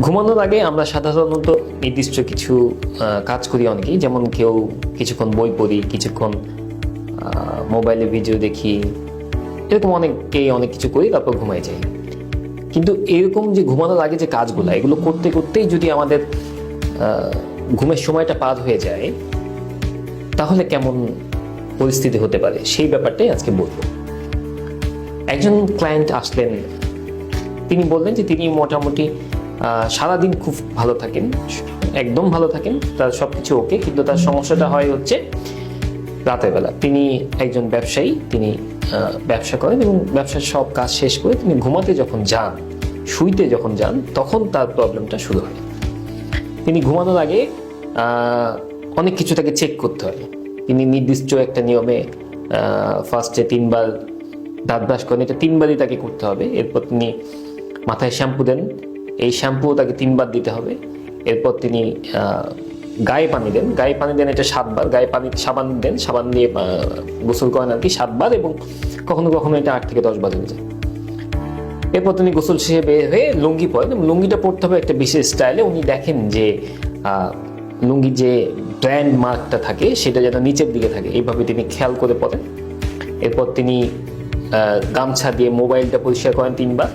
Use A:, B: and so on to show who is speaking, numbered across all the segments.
A: ঘুমানোর আগে আমরা সাধারণত নির্দিষ্ট কিছু কাজ করি অনেকেই। যেমন কেউ কিছুক্ষণ বই পড়ি, কিছুক্ষণ মোবাইলে ভিডিও দেখি। এরকম অনেকেই অনেক কিছু করি, তারপর ঘুমাই যাই। কিন্তু এরকম যে ঘুমানোর আগে যে কাজগুলো, এগুলো করতে করতেই যদি আমাদের ঘুমের সময়টা পার হয়ে যায়, তাহলে কেমন পরিস্থিতি হতে পারে? সেই ব্যাপারটাই আজকে বলব। একজন ক্লায়েন্ট আসলেন, তিনি বললেন যে তিনি মোটামুটি সারাদিন খুব ভালো থাকেন, একদম ভালো থাকেন। তার সব কিছু ওকে কিন্তু তার সমস্যাটা হয় হচ্ছে রাতের বেলা। তিনি একজন ব্যবসায়ী, তিনি ব্যবসা করেন এবং ব্যবসার সব কাজ শেষ করে তিনি ঘুমাতে যখন যান, শুইতে যখন যান, তখন তার প্রবলেমটা শুরু হয়। তিনি ঘুমানোর আগে অনেক কিছু তাকে চেক করতে হয়। তিনি নির্দিষ্ট একটা নিয়মে ফার্স্টে তিনবার দাঁত ব্রাশ করেন, এটা তিনবারই তাকে করতে হবে। এরপর তিনি মাথায় শ্যাম্পু দেন এই শ্যাম্পু তাকে তিনবার দিতে হবে। এরপর তিনি গায়ে পানি দেন। গায়ে পানি দেন এটা সাতবার। গায়ে পানি, সাবান দেন। সাবান দিয়ে গোসল করেন আর কি সাতবার এবং কখনো কখনো এটা আট থেকে দশ বার হয়ে যায়। এরপর তিনি গোসল শেষে বের হয়ে লুঙ্গি পরেন এবং লুঙ্গিটা পরতে হবে একটা বিশেষ স্টাইলে উনি দেখেন যে লুঙ্গির যে ব্র্যান্ড মার্কটা থাকে, সেটা যেন নিচের দিকে থাকে। এইভাবে তিনি খেয়াল করে পরেন। এরপর তিনি গামছা দিয়ে মোবাইলটা পরিষ্কার করেন তিনবার।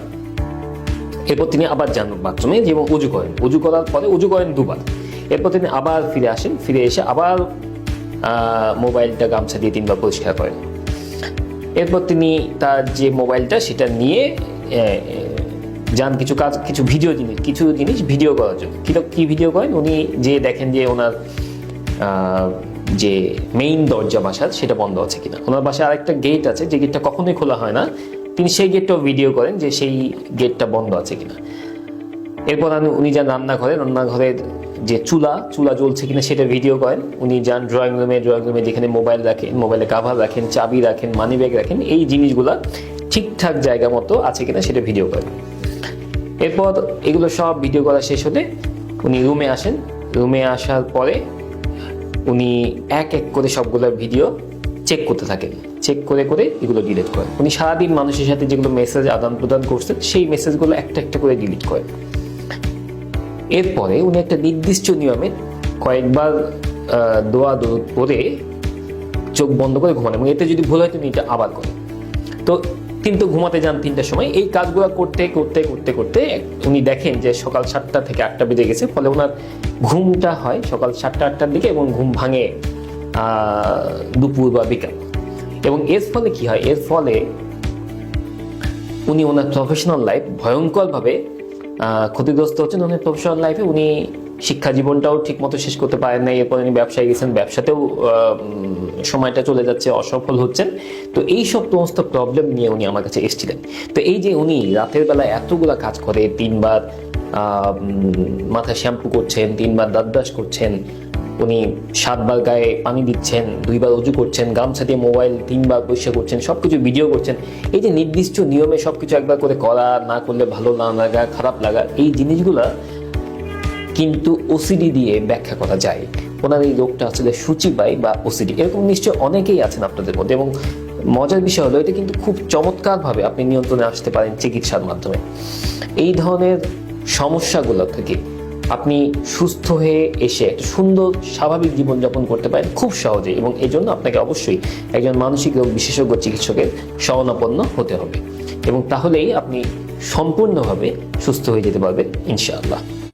A: এরপর তিনি আবার যান বাথরুমে এবং উজু করেন। উজু করার পরে উজু করেন দুবার। এরপর তিনি আবার ফিরে আসেন, ফিরে এসে আবার মোবাইলটা গামছা দিয়ে তিনবার পরিষ্কার করেন। এরপর তিনি তার যে মোবাইলটা সেটা নিয়ে যান কিছু কাজ, কিছু ভিডিও জিনিস, কিছু জিনিস ভিডিও করার জন্য। কি কী ভিডিও করেন? উনি যে দেখেন যে ওনার যে মেইন দরজা বাসার সেটা বন্ধ আছে কিনা। ওনার বাসায় আরেকটা গেট আছে, যে গেটটা কখনোই খোলা হয় না। তিনি সেই গেটটাও ভিডিও করেন যে সেই গেটটা বন্ধ আছে কিনা। এরপর উনি যান রান্নাঘরে, রান্নাঘরের যে চুলা চুলা জ্বলছে কিনা সেটা ভিডিও করেন। উনি যান ড্রয়িং রুমে ড্রয়িং রুমে যেখানে মোবাইল রাখেন মোবাইলে কাভার রাখেন, চাবি রাখেন মানি ব্যাগ রাখেন, এই জিনিসগুলা ঠিকঠাক জায়গা মতো আছে কিনা সেটা ভিডিও করেন। এরপর এগুলো সব ভিডিও করা শেষ হলে উনি রুমে আসেন। রুমে আসার পরে উনি এক এক করে সবগুলো ভিডিও চেক করতে থাকেন। চেক করে করে এগুলো ডিলিট করেন। উনি সারাদিন মানুষের সাথে যেগুলো মেসেজ আদান প্রদান করছেন, সেই মেসেজগুলো একটা একটা করে ডিলিট করেন। এরপরে উনি একটা নির্দিষ্ট নিয়মে কয়েকবার দোয়া দরুদ পরে চোখ বন্ধ করে ঘুমান এবং এতে যদি ভুল হয় তিনি এটা আবার করেন। তো তিনি তো ঘুমাতে যান তিনটার সময়। এই কাজগুলো করতে করতে করতে করতে উনি দেখেন যে সকাল সাতটা থেকে আটটা বেজে গেছে, ফলে ওনার ঘুমটা হয় সকাল সাতটা আটটার দিকে এবং ঘুম ভাঙে দুপুর বা বিকাল। এবং এর ফলে কি হয়? এর ফলে উনি ওনার প্রফেশনাল লাইফ ভয়ঙ্করভাবে ক্ষতিগ্রস্ত হচ্ছেন। ওনার প্রফেশনাল লাইফে উনি শিক্ষা জীবনটাও ঠিক মতো শেষ করতে পারেন নাই। এরপর উনি ব্যবসায় গেছেন। ব্যবসাতেও সময়টা চলে যাচ্ছে, অসফল হচ্ছেন। তো এই সব সমস্ত প্রবলেম নিয়ে উনি আমার কাছে এসেছিলেন। তো এই যে উনি রাতের বেলা এতগুলা কাজ করে তিনবার মাথায় শ্যাম্পু করছেন তিনবার দাঁত ব্রাশ করছেন উনি সাতবার গায়ে পানি দিচ্ছেন, দুইবার উজু করছেন, গামছা দিয়ে মোবাইল তিনবার পরিষ্কার করছেন সব কিছু ভিডিও করছেন। এই যে নির্দিষ্ট নিয়মে সব কিছু একবার করে করা না করলে ভালো না লাগা, খারাপ লাগা, এই জিনিসগুলা কিন্তু ওসিডি দিয়ে ব্যাখ্যা করা যায়। ওনার এই রোগটা আসলে সূচি সূচিবাই বা ওসিডি এরকম নিশ্চয় অনেকেই আছেন আপনাদের মধ্যে এবং মজার বিষয় হলো এটা কিন্তু খুব চমৎকারভাবে আপনি নিয়ন্ত্রণে আসতে পারেন চিকিৎসার মাধ্যমে। এই ধরনের সমস্যাগুলো থেকে আপনি সুস্থ হয়ে এসে একটা সুন্দর, স্বাভাবিক জীবনযাপন করতে পারেন খুব সহজে এবং এই জন্য আপনাকে অবশ্যই একজন মানসিক রোগ বিশেষজ্ঞ চিকিৎসকের শরণাপন্ন হতে হবে এবং তাহলেই আপনি সম্পূর্ণভাবে সুস্থ হয়ে যেতে পারবেন, ইনশাআল্লাহ।